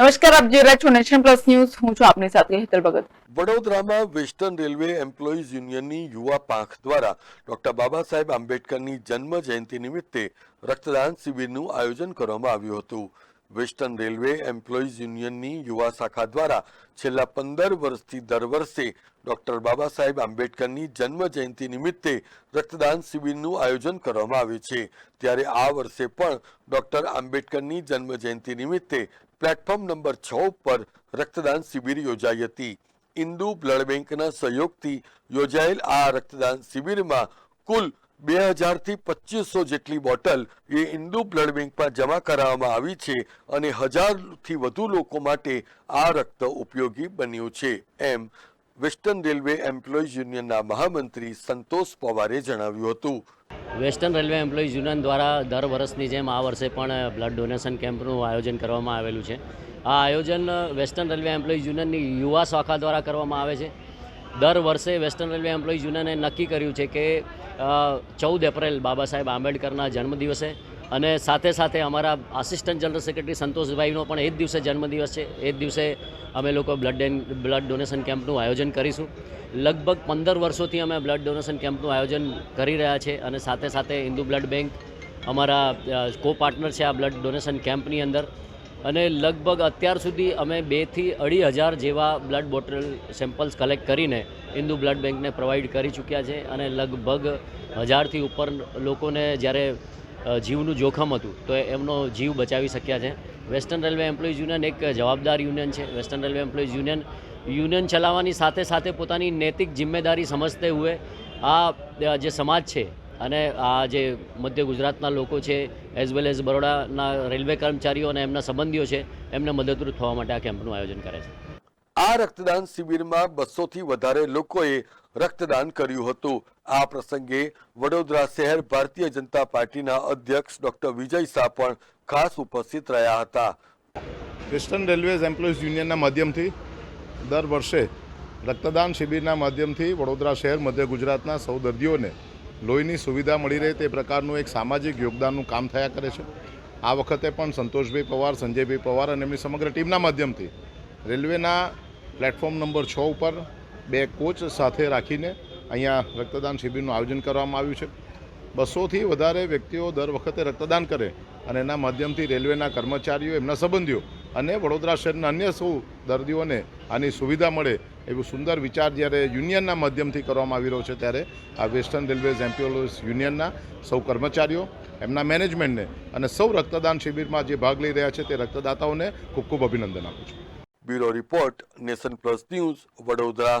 નમસ્કાર, આપ જોઈ રહ્યા છો નેશન પ્લસ ન્યૂઝ. હું છું આપની સાથે હેતલ ભગત. વડોદરામાં વેસ્ટર્ન રેલવે એમ્પ્લોઈઝ યુનિયનની યુવા પાંખ દ્વારા ડોક્ટર બાબા સાહેબ આંબેડકરની જન્મ જયંતિ નિમિત્તે રક્તદાન શિબિરનું આયોજન કરવામાં આવ્યું હતું. વેસ્ટર્ન રેલવે એમ્પ્લોઈઝ યુનિયનની યુવા શાખા દ્વારા છેલ્લા પંદર વર્ષથી દર વર્ષે ડોક્ટર બાબા સાહેબ આંબેડકરની જન્મ જયંતિ નિમિત્તે રક્તદાન શિબિરનું આયોજન કરવામાં આવે છે. ત્યારે આ વર્ષે પણ ડોક્ટર આંબેડકરની જન્મ જયંતિ નિમિત્તે પ્લેટફોર્મ નંબર છ ઉપર રક્તદાન શિબિર યોજાઈ હતી. ઇન્દુ બ્લડ બેંકના સહયોગથી યોજાયેલ આ રક્તદાન શિબિરમાં કુલ બે હજારથી પચીસો જેટલી બોટલ એ ઇન્દુ બ્લડ બેંકમાં જમા કરાવવામાં આવી છે અને હજારથી વધુ લોકો માટે આ રક્ત ઉપયોગી બન્યું છે. એમ વેસ્ટર્ન રેલવે એમ્પ્લોઈઝ યુનિયનના મહામંત્રી સંતોષ પવારે જણાવ્યું હતું. વેસ્ટર્ન રેલવે એમ્પ્લોઈઝ યુનિયન દ્વારા દર વર્ષની જેમ આ વર્ષે પણ બ્લડ ડોનેશન કેમ્પનું આયોજન કરવામાં આવેલું છે. આ આયોજન વેસ્ટર્ન રેલવે એમ્પ્લોઈઝ યુનિયનની યુવા શાખા દ્વારા કરવામાં આવે છે. દર વર્ષે વેસ્ટર્ન રેલવે એમ્પ્લોઈઝ યુનિયને નક્કી કર્યું છે કે ચૌદ એપ્રિલ બાબા સાહેબ આંબેડકરના જન્મદિવસે અને સાથે સાથે અમારા આસિસ્ટન્ટ જનરલ સેક્રેટરી સંતોષભાઈનો પણ એ જ દિવસે જન્મદિવસ છે. એ જ દિવસે અમે લોકો બ્લડ બ્લડ ડોનેશન કેમ્પનું આયોજન કરીશું. લગભગ પંદર વર્ષોથી અમે બ્લડ ડોનેશન કેમ્પનું આયોજન કરી રહ્યા છે અને સાથે સાથે હિન્દુ બ્લડ બેંક અમારા કો પાર્ટનર છે આ બ્લડ ડોનેશન કેમ્પની અંદર. અને લગભગ અત્યાર સુધી અમે બેથી અઢી હજાર જેવા બ્લડ બોટલ સેમ્પલ્સ કલેક્ટ કરીને હિન્દુ બ્લડ બેંકને પ્રોવાઈડ કરી ચૂક્યા છે. અને લગભગ હજારથી ઉપર લોકોને જ્યારે જીવનું જોખમ હતું. તો એમનો જીવ બચાવી શક્યા છે. વેસ્ટર્ન રેલવે એમ્પ્લોઈઝ યુનિયન એક જવાબદાર યુનિયન છે. Western railway employees union union ચલાવવાની સાથે સાથે પોતાની નૈતિક જિમ્મેદારી સમજતે હુએ આ જે સમાજ છે અને આ જે મધ્ય ગુજરાતના લોકો છે એઝ વેલ એઝ બરોડાના રેલવે કર્મચારીઓ અને એમના સંબંધીઓ છે, એમને મદદરૂપ થવા માટે આ કેમ્પનું આયોજન કરે છે. આ રક્તદાન શિબિરમાં બસોથી વધારે લોકોએ રક્તદાન કર્યું હતું. આ પ્રસંગે વડોદરા શહેર ભારતીય જનતા પાર્ટીના અધ્યક્ષ ડોક્ટર વિજય શાહ પણ ખાસ ઉપસ્થિત રહ્યા હતા. વેસ્ટર્ન રેલવેઝ એમ્પ્લોઈઝ યુનિયનના માધ્યમથી દર વર્ષે રક્તદાન શિબિરના માધ્યમથી વડોદરા શહેર, મધ્ય ગુજરાતના સૌ દર્દીઓને લોહીની સુવિધા મળી રહે તે પ્રકારનું એક સામાજિક યોગદાનનું કામ થયા કરે છે. આ વખતે પણ સંતોષભાઈ પવાર, સંજયભાઈ પવાર અને એમની સમગ્ર ટીમના માધ્યમથી રેલવેના પ્લેટફોર્મ નંબર છ ઉપર બે કોચ સાથે રાખીને અહીંયા રક્તદાન શિબિરનું આયોજન કરવામાં આવ્યું છે. બસોથી વધારે વ્યક્તિઓ દર વખતે રક્તદાન કરે અને એના માધ્યમથી રેલવેના કર્મચારીઓ, એમના સંબંધીઓ અને વડોદરા શહેરના અન્ય સૌ દર્દીઓને આની સુવિધા મળે એવું સુંદર વિચાર જ્યારે યુનિયનના માધ્યમથી કરવામાં આવી રહ્યો છે ત્યારે આ વેસ્ટર્ન રેલવેઝ એમ્પ્લોઈઝ યુનિયનના સૌ કર્મચારીઓ, એમના મેનેજમેન્ટને અને સૌ રક્તદાન શિબિરમાં જે ભાગ લઈ રહ્યા છે તે રક્તદાતાઓને ખૂબ ખૂબ અભિનંદન આપું છું. Bureau report nation plus news Vadodara.